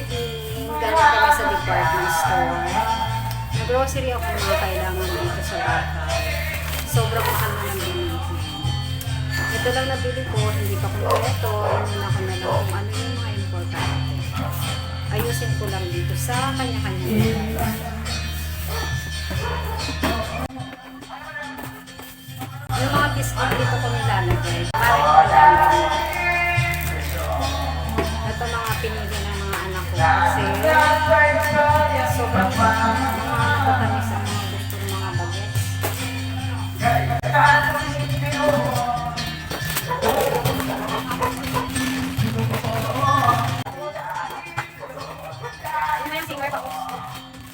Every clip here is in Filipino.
galing kami sa department store. Nag-grocery ako ng mga kailangan dito sa bahay. Sobrang mahal na ng bilihin. Ito lang nabili ko, hindi pa kompleto. Inuna ko na lang kung ano yung mga importante. Ayusin ko lang dito sa kanya-kanya. Yung mga biscuit dito ko nilalagay. Ko kasi sobrang nakatamis ang mga gusto ng mga bagets.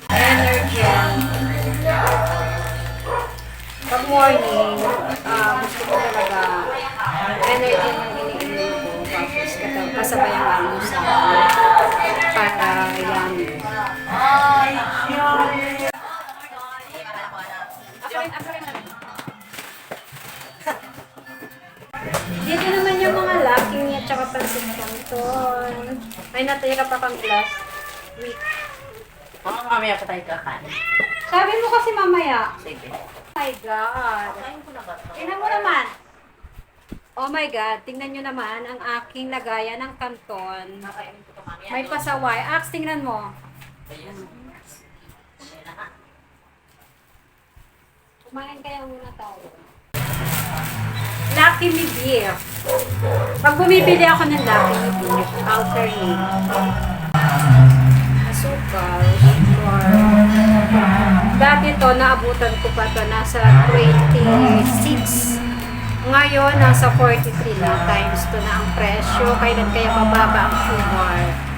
Energy. Pag morning, ah, gusto ko talaga energy ng iniinom ko. Tapos kasabay ang. Para yan. Dito naman yung mga lacking at saka pansin canton. May natira pa kang glass. Wait. Baka mamaya pa tayo kakain. Sabi mo kasi mamaya. Sige. Oh my God. Kain ko na ba? Tingnan mo naman. Oh my God, tingnan nyo naman ang aking lagayan ng kanton. Ko mamaya. May pasaway. Ax, tingnan mo. Kumain kaya muna tayo. Lucky Me Beer. Pag bumibili ako ng Lucky Me Beer, alternate. Asukal, sugar. Dati to, naabutan ko pa to, nasa 26. Ngayon, nasa 43 na times to na ang presyo. Kailan kaya mababa ang sugar?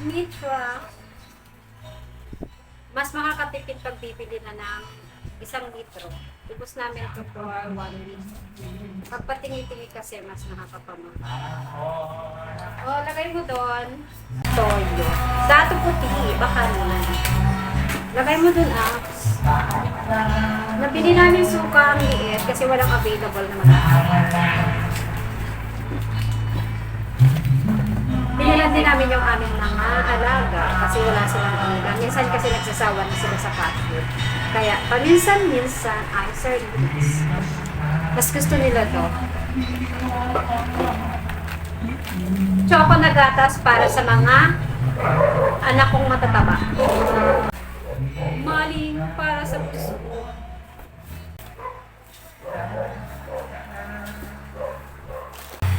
Mitra. Mas makakatipid pag bibili na ng isang litro. Ubus namin ito for one week. Pag patingi-tingi kasi, mas nakakapamahal. O, lagay mo doon. Toyo. Dato puti, baka naman. Lagay mo doon, Ax. Nabili namin suka ang liit kasi walang available naman. Binilan namin yung aming mga alaga kasi wala silang alaga. Minsan kasi nagsasawa na sila sa cat food. Kaya paminsan-minsan ay sardines. Mas gusto nila to. Choco na gatas para sa mga anak kong matataba. Maling para sa puso.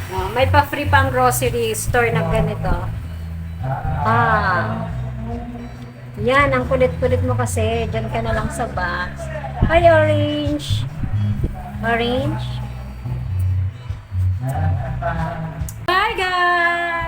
Oh, may pa-free pang grocery store na ganito. Ah. Yan, ang kulit-kulit mo kasi. Diyan ka na lang sa box. Hi, Orange. Orange. Bye, guys!